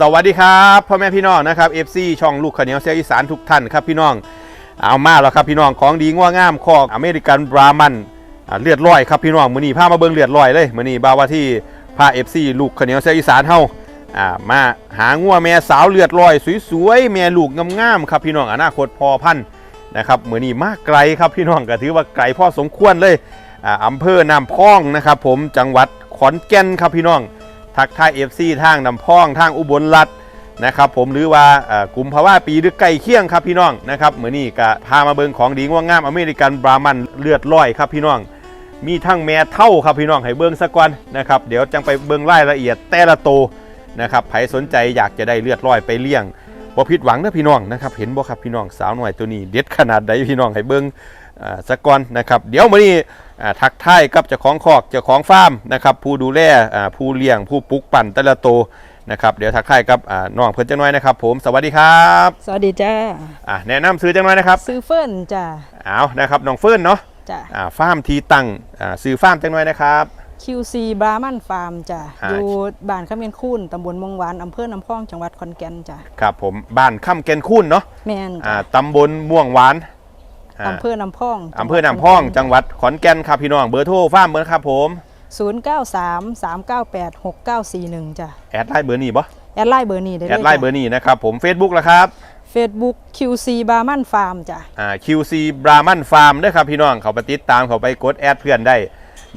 สวัสดีครับพ่อแม่พี่น้องนะครับ FC ช่องลูกขเนียวเสียอีสานทุกท่านครับพี่น้องเอามาแล้วครับพี่น้องของดีง่วงามคอกอเมริกันบรามันเลือดลอยครับพี่น้องมือนี้พามาเบิ่งเลือดลอยเลยมือนี้บาวาที่พา FC ลูกขเนียวเสียอีสานเฮาอ่ามาหางัวแม่สาวเลือดลอยสวยๆแม่ลูกงามๆครับพี่น้องอนาคตพอพันนะครับมือนี้มากไกลครับพี่น้องก็ถือว่าไกลพอสมควรเลยอ่าอำเภอน้ำพองนะครับผมจังหวัดขอนแก่นครับพี่น้อง ทักทาย FC ทางนำพ้องทางอุบลรัฐนะครับผมหรือว่ากลุ่มภาวะปีหรือไก่เคียงครับพี่น้องนะครับเหมือนนี่ก็พามาเบิงของดีง่วงงามอเมริกันบรามันเลือดร้อยครับพี่น้อง มีทั้งแม่เท่าครับพี่น้องให้เบิงสักวันนะครับเดี๋ยวจังไปเบิงรายละเอียดแต่ละโตนะครับใครสนใจอยากจะได้เลือดร้อยไปเลี้ยงบ่ผิดหวังนะพี่น้องนะครับเห็นบ่ครับพี่น้องสาวหน่อยตัวนี้เด็ดขนาดใดพี่น้องให้เบิงอ่าสักวันนะครับ เดี๋ยวมื้อนี้อ่ ทักทายกับเจ้าของคอกเจ้าของฟาร์มนะครับผู้ดูแลอ่าผู้เลี้ยงผู้ปลุกปั่นแต่ละโตวนะครับเดี๋ยวทักทายกับอ่าน้องเพิ่นจังน้อยนะครับผมสวัสดีครับ สวัสดีจ้าอ่าแนะนำซื้อจังน้อยนะครับ ซื้อเฟิร์นจ้าเอานะครับน้องเฟิร์นเนาะจ้าอ่าฟาร์มทีตั้งอ่าซื้อฟาร์มจังน้อยนะครับ QC บรามันฟาร์มจ้าอ่าอยู่บ้านขมิ้นคูนตำบลมงหวานอำเภอน้ำพองจังหวัดขอนแก่นจ้าครับผมบ้านค่ำแกนคุ้นเนาะแมนอ่าจ้าตำบลม่วงหวาน อ่าอำเภอน้ำพองอำเภอน้ำพอง จังหวัดขอนแก่นครับพี่น้อง เบอร์โทรฟาร์มเบอร์ครับผม 093 398 6941จ้าแอดไลน์เบอร์นี้บ่แอดไลน์เบอร์นี้ได้เลยแอดไลน์เบอร์นี้นะครับผม Facebook ละครับเฟซบุ๊ก QC บรามันฟาร์มจ้าอ่า QC Brahman Farm ด้วยครับพี่น้องเขาไปติดตามเขาไปกดแอดเพื่อนได้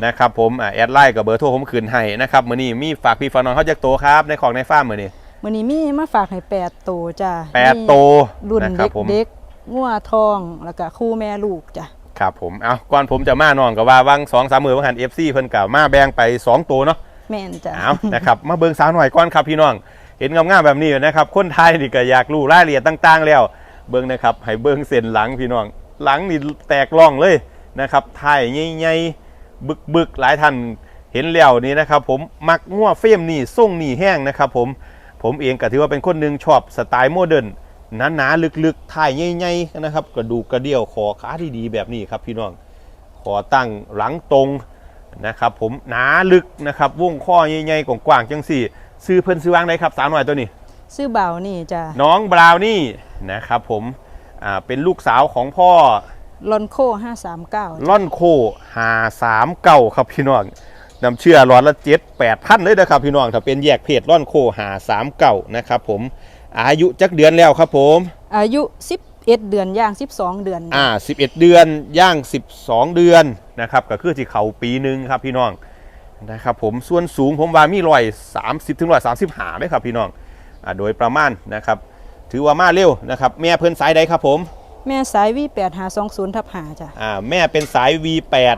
นะครับผมอ่าแอดไลน์กับเบอร์โทรผมคืนให้นะครับมื้อนี้มีฝากพี่ฝากน้องเขาจากโตครับ ในของในฟาร์มมื้อนี้มื้อนี้มีมาฝากให้8ตัวจ้าแปดโตรุ่นนะครับผมเด็กๆ งัวทองแล้วก็คู่แม่ลูกจ้าครับผมเอาก่อนผมจะมาน้องก็ว่าวังสองสามมือวังหัน FC เพิ่นกล่าวมาแบ่งไปสองตัวเนาะแม่นจ้าเอานะครับมาเบิ่งสาวหน่อยก่อนครับพี่น้อง เห็นงามๆแบบนี้นะครับคนไทยนี่ก็อยากรู้รายละเอียดต่างๆ แล้วเบิ่งนะครับให้เบิ่งเส้นหลังพี่น้อง หลังนี่แตกร่องเลยนะครับไทยใหญ่ๆบึกๆหลายท่านเห็นแล้วนี่นะครับผมมักงัวเฟรมนี่ส่งนี่แห้งนะครับผมผมเองก็ถือว่าเป็นคนหนึ่งชอบสไตล์โมเดิร์น หนาๆลึกๆไทยใหญ่ๆนะครับ กระดูกกระเดี่ยวคอขาที่ดีแบบนี้ครับพี่น้องคอตั้งหลังตรงนะครับ ผมหนาลึกนะครับวงข้อใหญ่ๆกว้างๆจังสี่ ซื้อเพิ่นซื้อวางไหนครับสาวหน่อยตัวนี้ ซื้อเบานี่จ้าน้องบราวนี่นะครับ ผมอ่าเป็นลูกสาวของพ่อลอนโค539ล่อนโคหาสามเก่าครับพี่น้องนำเชื่อร้อนละเจ็ดแปดพันเลยนะครับพี่น้องถ้าเป็นแยกเพจล่อนโคหาสามเก่านะครับผม อายุจักเดือนแล้วครับผม อายุ 11 เดือนย่าง 12 เดือน อ่า11 เดือนย่าง 12 เดือนนะครับก็คือที่เขาปีหนึ่งครับพี่น้องนะครับผมส่วนสูงผมว่ามีรอย30ถึงรอย30หาได้ครับพี่น้องอ่าโดยประมาณนะครับถือว่ามาเร็วนะครับแม่เพิ่นสายใดครับผม แม่สาย V8 520ทับ5จ้ะอ่าแม่เป็นสาย V8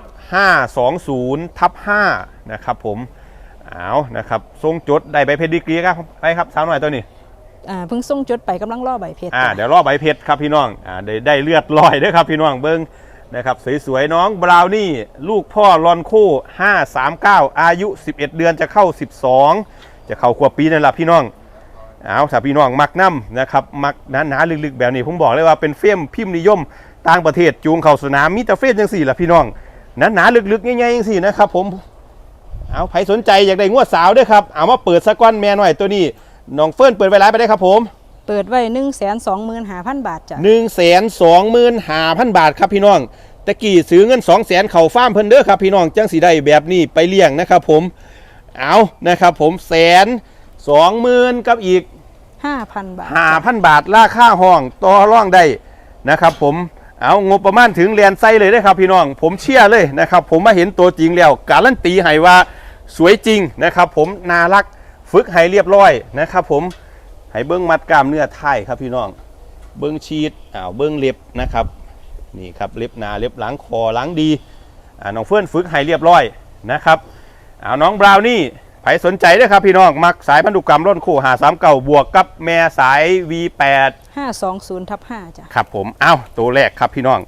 520ทับ5นะครับผมเอานะครับทรงจดได้ใบเพชรดีกรีครับไปครับสาวหน่อยตัวนี้ อ่าเพิ่งส่งจดไปกำลังรอใบเพชรอ่าจ้ะเดี๋ยวรอใบเพชรครับพี่น้องอ่าได้ได้เลือดลอยเด้วยครับพี่น้องเบิ้งนะครับสวยๆน้องบราวนี่ลูกพ่อลอนโค่539 อายุ 11 เดือนจะเข้า 12 จะเข้าขวบปีนั่นแหละพี่น้องเอาถ้าพี่น้องมักน้ำนะครับมักหนาๆลึกๆแบบนี้ผมบอกเลยว่าเป็นเฟรมพิมพ์นิยมต่างประเทศจูงเข้าสนามมีแต่เฟรมจังสี่ล่ะพี่น้องหนาๆลึกๆง่ายๆจังสี่นะครับผมเอาใครสนใจอยากได้งวดสาวด้วยครับเอามาเปิดสักก้อนแม่หน่อยตัวนี้ น้องเฟิร์นเปิดไว้ร้ายไปได้ครับผมเปิดไว้1 2 5 0 0 0บาทจ้ะหนึ่งแสนสองหมื่นห้าพันบาทครับพี่น้องตะกี้ซื้อเงินสองแสนเข่าฟ้าร์มเพิ่นเด้อครับพี่น้องจังสีได้แบบนี้ไปเลี้ยงนะครับผมเอานะครับผมแสนสองหมื่นกับอีก5,000บาท ห้าพันบาทราคาห้องต่อร่องได้นะครับผมเอางบประมาณถึงเรียนไซเลยนะครับพี่น้อง ผมเชื่อเลยนะครับ ผมมาเห็นตัวจริงแล้ว การันตีให้ว่าสวยจริงนะครับ ผมน่ารัก ฝึกให้เรียบร้อยนะครับ ผมให้เบิ้งมัดกล้ามเนื้อไทยครับพี่น้อง เบิ้งชีดอ้าวเบิ้งเล็บนะครับนี่ครับเล็บหนาเล็บหลังคอหลังดีอ่าน้องเฟื่อนฝึกให้เรียบร้อยนะครับเอาน้องบราวนี่ใครสนใจเด้วยครับพี่น้อง มักสายพันธุกรรมร่นคู่หาสามเก่าบวกกับแม่สาย V8 520ทับ5จ้ะครับผมเอาตัวแรกครับพี่น้อง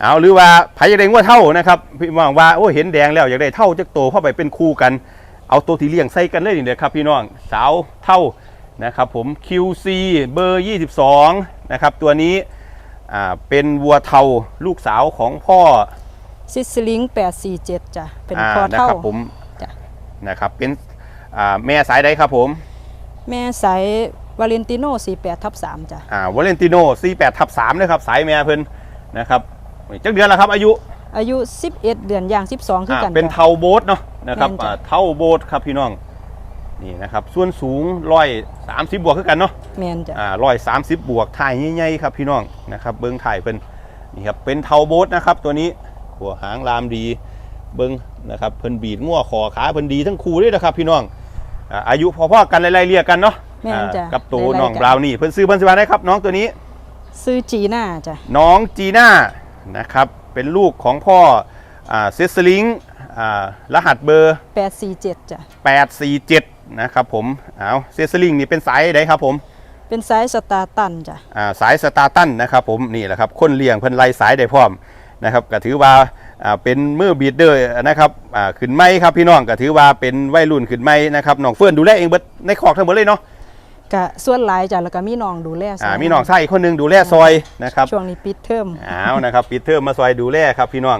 เอาหรือว่าไผอยากได้งวดเท่านะครับพี่น้องว่าโอ้เห็นแดงแล้วอยากได้เท่าจักโตเข้าไปเป็นคู่กัน เอาตัวที่เลี้ยงใส่กันเลยนี่เด้อครับพี่น้องสาวเท่านะครับผม QC เบอร์ 22 นะครับ ตัวนี้อ่าเป็นวัวเทาลูกสาวของพ่อซิสลิง847จ้ะเป็นอ่าพอนะเท่าครับผมจ้ะนะครับเป็นอ่าแม่สายใดครับผม แม่สายวาเลนติโน่48ทับ3จ้ะอ่าวาเลนติโน48ทับ3นะครับสายแม่เพิ่นนะครับนี่จักเดือนแล้วครับอายุอายุ 11 เดือนย่าง 12คืออ่ากันเป็นจ้ะเทาโบทเนาะ นะครับแม่นจ้ะ อ่าเทาโบทครับพี่น้องนี่นะครับส่วนสูงร้อยสามสิบบวกคือกันเนาะ แม่นจ้ะ อ่าร้อยสามสิบบวกถ่ายใหญ่ๆครับพี่น้องนะครับ เบิ้งถ่ายเป็นนี่ครับเป็นเทาโบทนะครับ ตัวนี้หัวหางลามดีเบิ้งนะครับเพิ่นบีดง่วคอขาเพิ่นดีทั้งคู่เลยนะครับ พี่น้องอ่าอายุพอๆกันไล่ๆเรียกกันเนาะแม่นจ้ะอ่ากับตัวไล่ๆน้องกัน บราวนี่เพิ่นซื้อเพิ่นสิว่าได้ครับ น้องตัวนี้ซื้อจีน่าจ้ะ น้องจีน่านะครับเป็นลูกของพ่ออ่าเซสลิงอ่า รหัสเบอร์ 847จ้ะ847 นะครับผมเอาเซสลิงนี่เป็นสายใดครับผม เป็นไซส์สตาร์ตันจ้ะอ่าสายสตาร์ตันนะครับผมนี่แหละครับคนเลี้ยงเพิ่นไล่สายได้พร้อมนะครับก็ถือว่าอ่าเป็นมือบีดเดอร์นะครับอ่าขึ้นไม้ครับพี่น้องก็ถือว่าเป็นวัยรุ่นขึ้นไม้นะครับน้องเฟื่อนดูแลเองเบิดในคอกทั้งหมดเลยเนาะกะส่วนหลายจ้ะแล้วก็มีน้องดูแลซอ่าอยมีน้องชายอีกคนหนึงดูแลซอยนะครับช่วงนี้ปิดเทอม เอานะครับปีเตอร์มาซอยดูแลครับพี่น้อง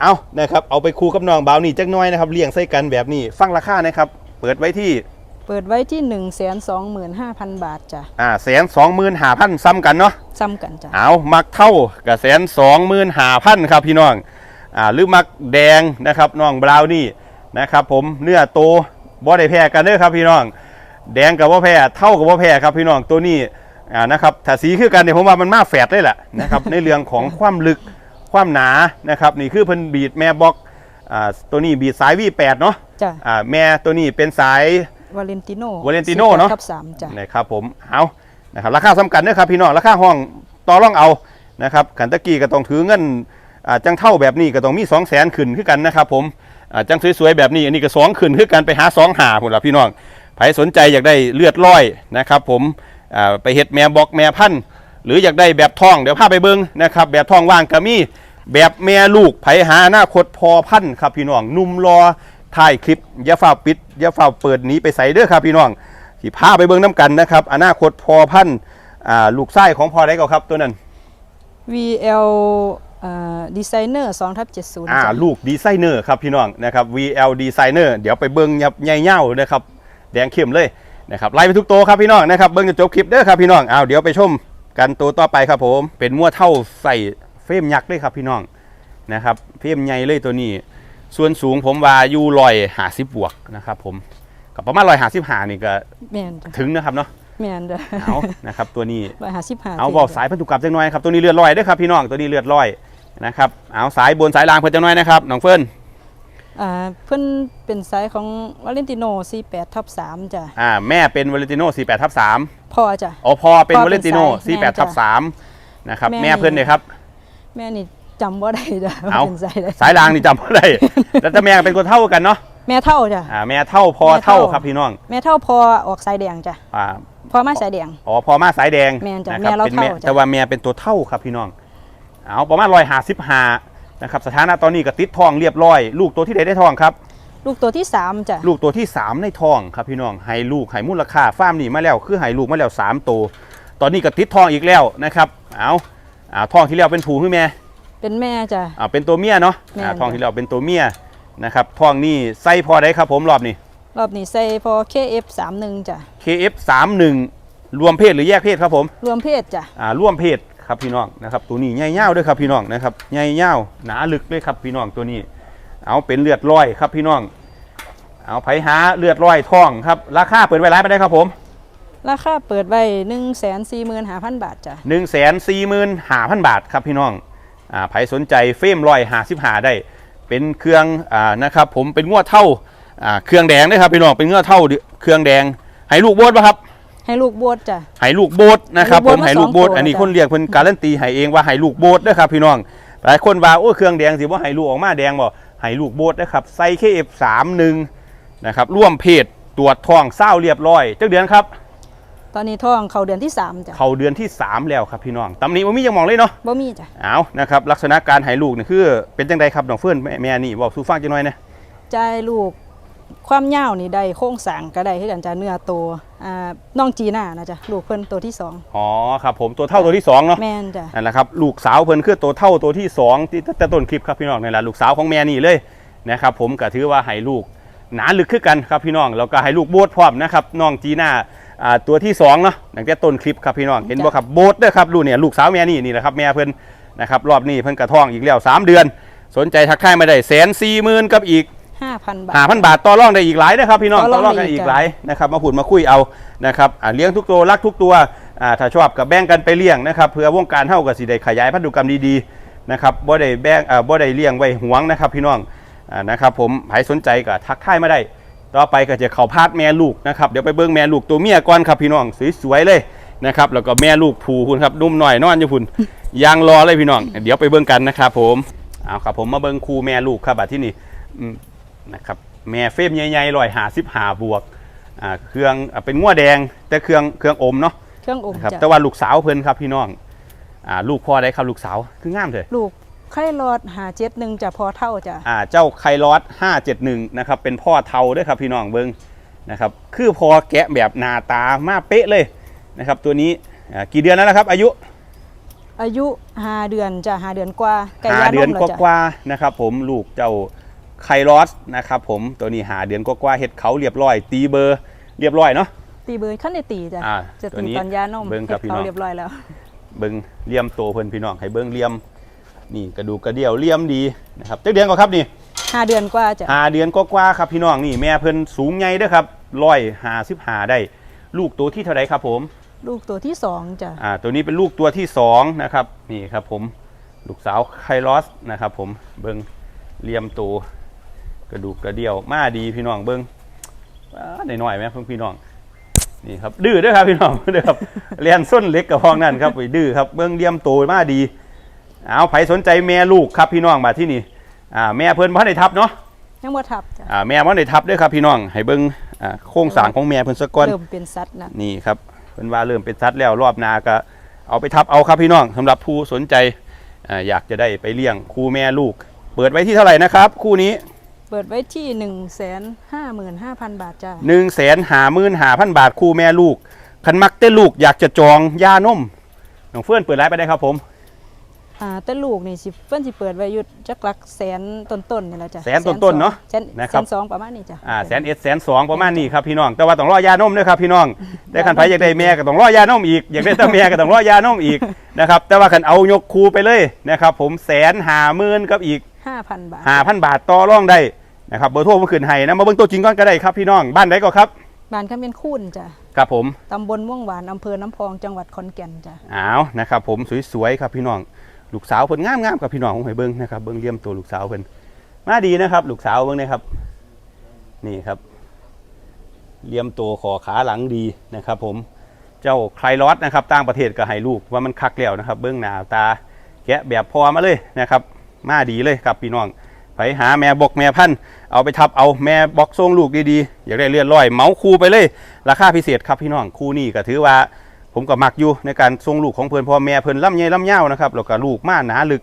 เอานะครับเอาไปคู่กับน้องบาวนี่จักหน้อยนะครับเลี้ยงใส่กันแบบนี้ฟังราคานะครับ เปิดไว้ที่เปิดไว้ที่ 125,000 บาทจ้ะอ่าแสนสองหมื่นหาพันซ้ำกันเนาะซ้ำกันจ้ะเอามักเท่ากับแสนสองหมื่นหาพันครับพี่น้องอ่าหรือมักแดงนะครับน้องบราวนี่นะครับ ผมเนื้อโตบ่ได้แพ้กันเด้อครับพี่น้อง แดงกับว่าแพ้เท่ากับว่าแพ้ครับพี่น้องตัวนี้อ่านะครับถ้าสีคือกันเนี่ยผมว่ามันมาแฝดเลยแหละนะครับ ในเรื่องของความลึก ความหนานะครับนี่คือเพิ่นบีดแม่บล็อกอ่าตัวนี้บีดสาย V8 เนาะจ้ะอ่าแม่ตัวนี้เป็นสาย วาเลนติโน่ Valentino เนอะ ทับ3จ้ะ นะครับผมเอานะครับราคาสำคัญนะครับพี่น้องราคาห้องต่อรองเอานะครับขันตะกี้ก็ต้องถือเงินอ่าจังเท่าแบบนี้ก็ต้องมี 2 0 0แสนขึ้นขึ้นกันนะครับผมอ่าจังสวยๆแบบนี้อันนี้ก็สองขึ้นขึ้นกันไปหาสองหาพุ่นละพี่น้องใครสนใจอยากได้เลือดร้อยนะครับผมอ่าไปเฮ็ดแม่บล็อกแม่พันธุ์หรืออยากได้แบบทองเดี๋ยวพาไปเบิ้งนะครับแบบทองว่างก็มี แบบแม่ลูกไผหาอนาคตพอพันธุ์ครับพี่น้องหนุ่มรอถ่ายคลิปอย่าฝ่าปิดอย่าฝ่าเปิดหนีไปใส่เด้อครับพี่น้องที่พาไปเบิ่งน้ำกันนะครับ อนาคตพอพันธุ์อ่าลูกไส้ของพอได้ก็ครับตัวนั้น VL ดีไซเนอร์2ทับ70อ่าจ้ะลูกดีไซเนอร์ครับพี่น้องนะครับ VL Designer เดี๋ยวไปเบิ่งยับใหญ่เง่านะครับแดงเข้มเลยนะครับไล่ไปทุกตัวครับพี่น้องนะครับเบิ่งจนจบคลิปเด้อครับพี่น้องเอาเดี๋ยวไปชมกันตัวต่อไปครับผม เป็นมั่วเท่าใส่ เฟรมยักษ์เลยครับพี่น้องนะครับเฟรมใหญ่เลยตัวนี้ ส่วนสูงผมว่าอยู่ลอยหาสิบบวกนะครับผมกับประมาณลอยหาสิบหานี่ก็แม่นจ้ะถึงนะครับเนาะแม่นจ้ะเอานะครับตัวนี้155เอาบอกสายพันธุกรรมจังน้อยครับตัวนี้เลือดลอยเด้วยครับพี่น้องตัวนี้เลือดลอยนะครับเอาสายบนสายล่างเพิ่นจังน้อยนะครับน้องเฟิร์นอ่าเพิ่นเป็นไซส์ของวาเลนติโน่48ทับ3จ้ะอ่าแม่เป็นวาเลนติโน่48ทับ3 พ่อจ้ะ อ๋อพอเป็นพ่อวาเลนติโน่เป็นสาย48ทับแม่จ้ะ3นะครับแม่ แม่เพิ่นเนี่ยครับ แม่นี่จำบ่ได้จ้ะว่าเอาเป็นไซส์ใดสายล่างนี่จำบ่ได้ แล้วแต่แม่เป็นคนเท่ากันเนาะแม่เท่าจ้ะ อ่าแม่เท่าพอแม่เท่าเท่า ครับพี่น้องแม่เท่าพอออกสายแดงจ้ะอ่าพอมาสายแดง อ๋อพอมาสายแดงแม่นจ้ะนะคแม่รับเราเป็นเท่าแม่จ้ะ แต่ว่าแม่เป็นตัวเท่าครับพี่น้องเอาประมาณ155นะครับสถานะตอนนี้ก็ติดทองเรียบร้อย ลูกตัวที่ใดได้ทองครับ ลูกตัวที่3จ้ะลูกตัวที่ 3 ในทองครับพี่น้องให้ลูกให้มูลค่าฟาร์มนี่มาแล้ว คือให้ลูกมาแล้ว3ตัวตอนนี้ก็ติดทองอีกแล้วนะครับ เอา อ่าทองที่แล้วเป็นผูขึ้นแม่เป็นแม่จ้ะ อ่าเป็นตัวเมียเนาะแม่นอ่าทองที่แล้วเป็นตัวเมียนะครับทองนี่ไส้พอได้ครับผมรอบนี้ รอบนี้ใส่พอ KF31 จ้ะ KF 3 1 รวมเพศหรือแยกเพศครับผม รวมเพศจ้ะ อ่าร่วมเพศครับพี่น้องนะครับตัวนี้ใหญ่เง่าด้วยครับพี่น้องนะครับใหญ่เง่าหนาลึกเลยครับพี่น้องตัวนี้ เอาเป็นเลือดร้อยครับพี่น้อง เอาไผหาเลือดร้อยทองครับราคาเปิดไว้ร้ายไปได้ครับผม ราคาเปิดไว้145,000บาทจ้ะ1 4 5 0 0 0บาทครับพี่น้องอ่าใครสนใจเฟรมลอยหาสิบหาได้ เป็นเครื่องอ่านะครับผมเป็นงวดเท่าอ่าเครื่องแดงนะครับพี่น้องเป็นงวดเท่าเครื่องแดงให้ลูกโบดปะครับให้ลูกบวชจ้ะให้ลูกโบดนะครับให้ลูกโบสผมให้ลูกโบดมาสองตัวอันนี้จ้ะคนเรียกเพิ่นการันตีให้เองว่าให้ลูกโบดนะครับพี่น้องหลายคนว่าโอ้ยเครื่องแดงสิว่าให้ลูกออกมาแดงบ่ให้ลูกโบดนะครับใส่เคเอฟสามหนึ่งนะครับร่วมเพศตรวจทองเศร้าเรียบร้อยจักเดือนครับ ตอนนี้ท้องเข้าเดือนที่3จ้ะเข้าเดือนที่สามแล้วครับพี่น้องตำหนี้มันมีอยังมองเลยเนาะบ่มีจ้ะเอานะครับลักษณะการให้ลูกนี่คือ เป็นจังไดครับน้องเฟื่อนแม่แม่นี่บอกสู่ฟังจังหน่อยนะจ่ายลูกความยาวนี่ได้โค้งสร้างก็ได้คือกันจ้ะเนื้อโตอ่าน้องจีน่านะจ้ะลูกเพิ่นตัวที่สองอ๋อครับผมตัวเท่าตัวที่สองเนาะแม่นจ้ะนั่นแหละครับลูกสาวเพิ่นคือตัวเท่าตัวที่สองที่ตั้งแต่ต้นคลิปครับพี่น้องนี่แหละลูกสาวของแม่นี่เลยนะครับผมก็ถือว่าให้ลูกหนาลึกขึ้นกันครับพี่น้องแล้วก็ให้ลูกโบดพร้อมนะครับน้องจีน่า อ่าตัวที่สองเนาะตั้งแต่ต้นคลิปครับพี่น้องเห็นบ่ครับโบดเด้อครับลูกเนี่ยลูกสาวแม่นี่นี่แหละครับแม่เพิ่นนะครับรอบนี้เพิ่นกระท้องอีกแล้วสามเดือน สนใจทักทายมาได้แสนสี่หมื่นกับอีก5,000บาทหาพันบาทต่อรองได้อีกหลายนะครับพี่น้องต่ต่ออรรอองงได้กันอีอีกกหลายนะครับมาพูดมาคุยเอานะครับอ่าเลี้ยงทุกตัวรักทุกตัวอ่าถ้าชอบกับแบ่งกันไปเลี้ยงนะครับเพื่อวงการเท่ากับสิได้ขยายพันธุกรรมดีๆนะครับบ่ได้แบ่งอ่าบ่ได้เลี้ยงไว้หวงนะครับพี่น้องอ่านะครับผมใครสนใจก็ทักทายมาได้ ต่อไปก็จะเข้าพาดแม่ลูกนะครับเดี๋ยวไปเบิ่งแม่ลูกตัวเมียก่อนครับพี่น้องสวยๆเลยนะครับแล้วก็แม่ลูกผูคุณครับนุ่มหน่อยนอนอยู่พุ่นยางรอเลยพี่น้อง เดี๋ยวไปเบิ่งกันนะครับผมเอาครับผมมาเบิ่งคู่แม่ลูกครับบัดที่นี่อืมนะครับแม่เฟรมใหญ่ๆลอยหาสิบหาบวกอ่าเครื่องอ่าเป็นงัวแดงแต่เครื่องเครื่องอมเนาะเครื่องอมนะครับจ้ะแต่ว่าลูกสาวเพิ่นครับพี่น้องอ่าลูกพ่อได้ครับลูกสาวคืองามเลยลูก ไข่รอดหาเจ็ดหนึ่งจะพอเท่าจ้ะอ่าเจ้าไคลอส571นะครับเป็นพ่อเทาด้วยครับพี่น้องเบิงนะครับคือพอแกะแบบหน้าตามาเป๊ะเลยนะครับตัวนี้อ่ากี่เดือนแล้วนะครับ อายุอายุห้าเดือนจ้ะห้าเดือนกว่าไก่หาย่านเดือนมกแล้วจ้ะว่าๆนะครับผมลูกเจ้าไคลอสนะครับผมตัวนี้หาเดือนกว่าๆเห็ดเขาเรียบร้อย ตีเบอร์เรียบร้อยเนาะ ตีเบยขั้นในตีจ้ะอ่าจะตัวตีนี้ตอนยานมเบิ่งครับเฮ็ดพี่น้องเขาเรียบร้อยแล้ว เบิงเลี่ยมโตเพิ่นพี่น้องให้เบิงเลี่ยม นี่กระดูกกระเดี่ยวเลี่ยมดีนะครับจักเดือนก็ครับนี่ห้าเดือนกว่าจ้ะหาเดือนกว่าๆครับพี่น้องนี่แม่เพิ่นสูงใหญ่เด้อครับร้อยหาสิบหาได้ ลูกตัวที่เท่าไรครับผม ลูกตัวที่สองจ้ะอ่าตัวนี้เป็นลูกตัวที่สองนะครับนี่ครับผมลูกสาวไคลอสนะครับผมเบิงเลี่ยมตัวกระดูกกระเดี่ยวมาดีพี่น้องเบิงได้หน่อยไหมเพิ่งพี่น้องนี่ครับดื้อเด้วยครับพี่น้องเด้อครับเรียนส้นเล็กกับพ้องนั่นครับไปดื้อครับเบิงเลี่ยมตัวมาดี เอาไผสนใจแม่ลูกครับพี่น้องมาที่นี่อ่าแม่เพิ่นบ่ทันได้ทับเนาะยังบ่ทับจ้ะอ่าแม่บ่ทันได้ทับเด้วยครับพี่น้องให้เบิงอ่าโครงสร้างของแม่เพิ่นสักก่อนเริ่มเป็นสัตว์นะนี่ครับเป็นว่าเริ่มเป็นซัดแล้วรอบหนาก็เอาไปทับเอาครับพี่น้องสำหรับผู้สนใจอ่าอยากจะได้ไปเลี้ยงคู่แม่ลูก เปิดไว้ที่เท่าไหร่นะครับ คู่นี้เปิดไว้ที่หนึ่งแสนห้าหมื่นห้าพันบาทจ้ะ1นึ่งแสนหามื่นหาพันบาทคู่แม่ลูกคันมักเต้ลูกอยากจะจองยานมน้องเฟื่อนเปิดไลฟ์ไปได้ครับผม อ่าแต่ลูกนี่สิเพิ่นสิเปิดไว้อยู่จักหลักแสนต้นๆนี่แหละจ้ะแสนต้นๆเนาะแสนนะครับ แสนสองประมาณนี้จ้ะอ่าแสนเอ็ดแสนสองประมาณนี้ครับพี่น้อง แต่ว่าต้องรอยานมด้วยครับพี่น้อง แต่คันไผอยากได้แม่ก็ต้องรอยานมอีก อยากได้ตั้งแม่ก็ต้องรอยานมอีกนะครับ แต่ว่าคันเอายกคูไปเลยนะครับผมแสนหาหมื่นกับอีกห้าพันบาท หาพันบาทต่อรองได้นะครับเบอร์โทรมาคืนให้นะ มาเบิ่งตัวจริงก่อนก็ได้ครับพี่น้อง บ้านไหนก็ครับ บ้านคำเป็นคูนจ้ะครับผมตำบลม่วงหวานอำเภอน้ำพองจังหวัดขอนแก่นจ้ะ อ้าวนะครับผมสวยๆครับพี่น้อง ลูกสาวเพิ่นงามๆครับพี่น้องผมให้เบิ่งนะครับเบิ่งเลี่ยมตัวลูกสาวเพิ่นมาดีนะครับ ลูกสาวเบิ่งนะครับ นี่ครับเลี่ยมตัวขอขาหลังดีนะครับ ผมเจ้าไคลรอสนะครับต่างประเทศก็ให้ลูกว่ามันคักแล้วนะครับ เบิ่งหน้าตาแกะแบบพอมาเลยนะครับ มาดีเลยครับพี่น้องไปหาแม่บกแม่พันเอาไปทับเอาแม่บอกทรงลูกดีๆอยากได้เลือดร้อยเมาคูไปเลย ราคาพิเศษครับพี่น้องคู่นี้ก็ถือว่า ผมก็มักอยู่ในการทรงลูกของเพื่อนพ่อแม่เพื่อนล่ำใหญ่ล่ำยาวนะครับแล้วก็ลูกมาหนาลึก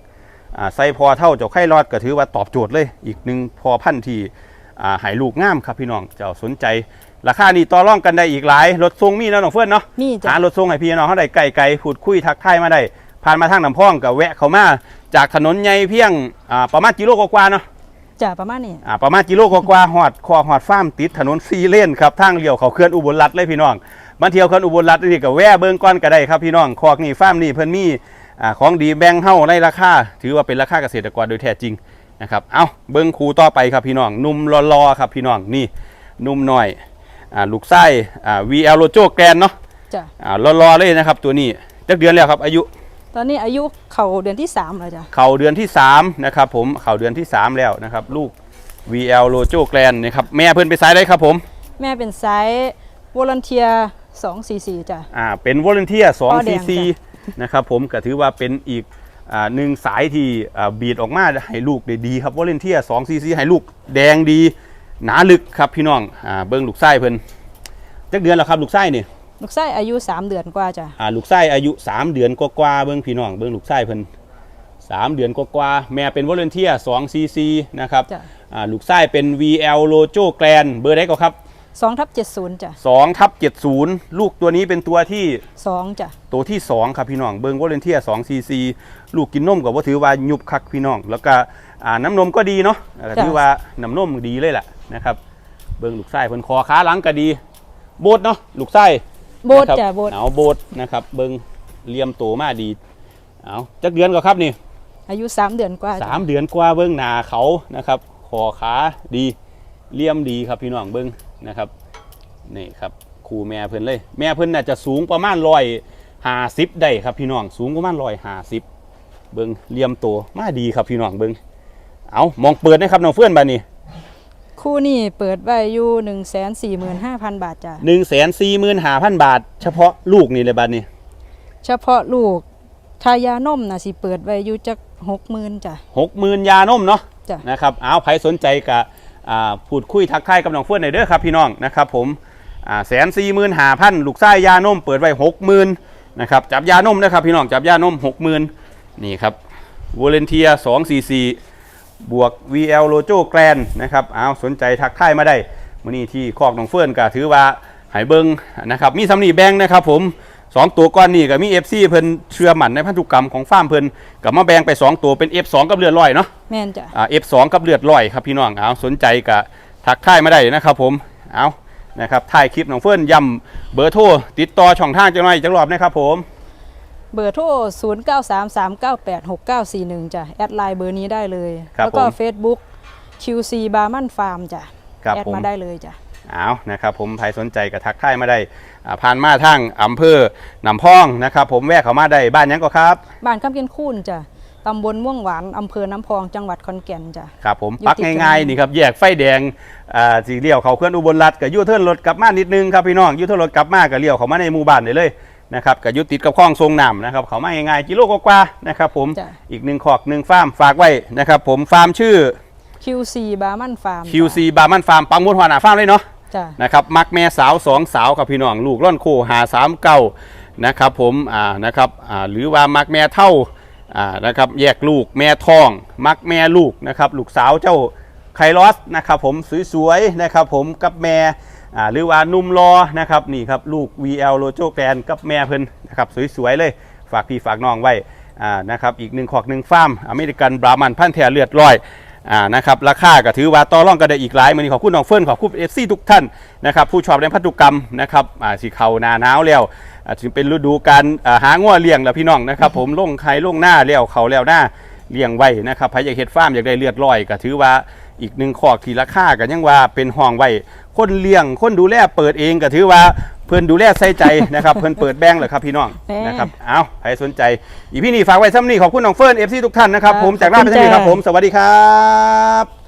อ่าใส่พอเท่าเจ้าไข่รอดก็ถือว่าตอบโจทย์เลย อีกหนึ่งพอพันธุ์ที่อ่าใหายลูกงามครับพี่น้องเจ้าสนใจ ราคานี้ต่อรองกันได้อีกหลายรถทรงมีเนาะน้องเฟื่อนเนาะนี่จ้ะหารถทรงให้พี่น้องเขาได้ไกลไกลพูดคุยทักทายมาได้ผ่านมาทางน้ำพ่องกับแวะเขามาจากถนนใหญ่เพียงอ่าประมาณกิโลกว่าๆเนาะจ้ะประมาณนี้อ่าประมาณกิโลกว่าๆหอดคอหอดฟาร์มติดถนนซีเลนครับทางเลี้ยวเขาเขื่อนอุบลรัฐเลยพี่น้อง มาเที่ยวเขื่อนอุบลรัฐนี่ก็แวะเบิ่งก้อนก็ได้ครับพี่น้องคอกนี่ฟาร์มนี่เพิ่นมีอ่าของดีแบ่งเฮาในราคาถือว่าเป็นราคาเกษตรกรโดยแท้จริงนะครับเอาเบิ่งคูต่อไปครับพี่น้องหนุ่มรอๆครับพี่น้องนี่หนุ่มหน่อยอ่าลูกไส้อ่า VL Lojo Grand เนาะจ้ะอ่ารอๆเลยนะครับ ตัวนี้จักเดือนแล้วครับอายุ ตอนนี้อายุเขาเดือนที่สามแล้วจ้ะเข่าเดือนที่3นะครับผมเข่าเดือนที่ 3 แล้วนะครับลูก VL Lojo Grand นะครับแม่เพิ่นไปสายได้ครับผม แม่เป็นไซส์วอลเนเทีย สองสี่สี่จ้ะ อ่าเป็นวอลเนเทียป้อ2 แดซีงซีนะครับผมก็ถือว่าเป็นอีกอ่าหนึ่งสายที่อ่าบีดออกมาให้ลูกได้ดีครับวอลเนเทีย2ซีซีให้ลูกแดงดี หนาลึกครับพี่น้องอ่าเบิ้งลูกไส้เพิ่นจักเดือนแล้วครับลูกไส้นี่ลูกไส้อายุสามเดือนกว่าจ้ะ อ่าลูกไส้อายุ 3 เดือนกว่าๆเบิ้งพี่น้องเบิ้งลูกไส้เพิ่น3 เดือนกว่าๆแม่เป็นวอลเนเทีย2ซีซีนะครับจ้ะ อ่าลูกไส้เป็น VL Lojo Grand เบอร์ได้ก็ครับ สองทับเจ็ดศูนย์จ้ะ2ทับ70 ลูกตัวนี้เป็นตัวที่สองจ้ะตัวที่ 2 ครับพี่น้องเบิงวอลเลนเทีย2ซีซีลูกกินนมกับว่าถือว่ายุบคักพี่น้อง แล้วก็อ่าน้ำนมก็ดีเนาะอ่าถือว่าน้ำนมดีเลยแหละนะครับเบิ่งลูกไส้เพิ่นคอขาหลังก็ดี โบดเนาะลูกไส้โบดนะครับจ้ะโบดเอาโบดนะครับเบิ่งเลียมโตมาดีเอาจักเดือนก็ครับนี่อายุสามเดือนกว่าสามเดือนกว่าเบิ้งหนาเขานะครับคอขาดีเลี่ยมดีครับพี่น้องเบิ้ง นะครับนี่ครับครูแม่เพิ่นเลย แม่เพิ่นน่าจะสูงประมาณร้อยห้าสิบได้ครับพี่น้องสูงประมาณร้อยห้าสิบเบิ้งเลี่ยมโตมาดีครับพี่น้องเบิ้งเอามองเปิดนะครับน้องเฟื่อนบานี่คู่นี่เปิดไว้อยู่หนึ่งแสนสี่หมื่นห้าพันบาทจ้ะหนึ่งแสนสี่หมื่นห้าพันบาท เฉพาะลูกนี่เลยบาทนี่เฉพาะลูกทายานมนะสิเปิดไว้อยู่จักหกหมื่นจ้ะหกหมื่นยานมเนาะจ้ะนะครับเอาใครสนใจกับอ่า พูดคุยทักทายกับน้องเฟื่อนหน่อยเด้อครับพี่น้องนะครับผมแสนสี่หมื่นห้าพันลูกไส้ยานมเปิดไว้หกหมื่นนะครับจับยานมนะครับพี่น้องจับยานมหกหมื่นนี่ครับวอลเนเทียสองสี่สี่บวก VL l o j o Grand นะครับเอาสนใจทักทายมาได้มื่อนี้ที่คอกน้องเฟื่อนก็ถือว่าหายเบิงนะครับมีสำนีแบงค์นะครับผม สองตัวก้อนนี่ก็มี FC เพิ่นเชื่อหมั่นในพันธุกรรมของฟาร์มเพิ่นกับมาแบ่งไปสองตัวเป็น F2 กับเลือดลอยเนาะแม่นจ้ะอ่า F2 กับเลือดลอยครับพี่น้องเอาสนใจกับทักทายมาได้นะครับผมเอานะครับถ่ายคลิปน้องเฟิร์นย้ำเบอร์โทรติดต่อช่องทางจังหน่อยจังรอบนะครับผมเบอร์โทร 0 9 3 3 9 8 6 9 4 1จ้ะแอดไลน์เบอร์นี้ได้เลยครับแล้วก็ผม Facebook QC Barman Farm จ้ะครับแอดผมมาได้เลยจ้ะ เอานะครับผมใครสนใจกับทักทายมาได้อ่าผ่านมาทางอำเภอนำพ้องนะครับผมแวะเข้ามาได้บ้านหยังก็ครับบ้านคำเพียนคูนจ้ะตำบลม่วงหวานอำเภอน้ำพองจังหวัดขอนแก่นจ้ะครับผมอยู่ปักติดกันง่ายๆนี่ครับแยกไฟแดงอ่าสีเลี้ยวเขาเคลื่อนอุบลรัฐกับยูเทิร์นรถกลับมานิดนึงครับพี่น้องยูเทิร์นรถกลับมากับเลี้ยวเขามาในหมู่บ้านได้เลยนะครับกับยุติดกับคลองทรงน้ำนะครับเขามาง่ายๆกิโลกว่าๆนะครับผมจ้ะอีกหนึ่งขอกหนึ่งฟาร์มฝากไว้นะครับผมฟาร์มชื่อ QC Barman Farm จ้ะ QC บาร์มันฟาร์มปังมุดหัวหน้าฟาร์มเลยเนาะ จ้ะนะครับมักแม่สาวสองสาวครับพี่น้องลูกร่อนโคหาสามเก้านะครับผมอ่านะครับอ่าหรือว่ามักแม่เท่าอ่านะครับแยกลูกแม่ทอง มักแม่ลูกนะครับลูกสาวเจ้าไคลอสนะครับผมสวยๆนะครับผมกับแม่อ่าหรือว่านุ่มรอนะครับนี่ครับลูก VL โลโจแกนกับแม่เพิ่นนะครับสวยๆเลยฝากพี่ฝากน้องไว้อ่านะครับอีกหนึ่งขอกหนึ่งฟาร์มอเมริกันบรามันพันธุ์แท้เลือดร้อย อ่านะครับราคาก็ถือว่าต่อรองกันได้อีกหลายมือนี้ขอบคุณน้องเฟิร์นขอบคุณเอฟซีทุกท่านนะครับผู้ชอบในพันธุกรรมนะครับอ่าสีเขาหนาหนาวแล้วอ่าถึงเป็นฤดูการอ่าหางัวเลี้ยงแล้วพี่น้องนะครับผมลงไข่ลงหน้าแล้วเขาแล้วหน้าเลี้ยงไว้นะครับใครอยากเฮ็ดฟาร์มอยากได้เลือดลอยก็ถือว่าอีกหนึ่งขอกที่ราคาก็ยังว่าเป็นห้องไว้คนเลี้ยงคนดูแลเปิดเองก็ถือว่า เพิ่นดูแลใส่ใจนะครับเพิ่นเปิดแบงค์เหรอครับพี่น้องแหมนะครับเอาใครสนใจอีพี่นี่ฝากไว้ซ้ำนี่ขอบคุณน้องเฟิร์นเอฟซีทุกท่านนะครับผมจากร้านขอบไปคุณซ้ำนี่ครับจ้าผมสวัสดีครับ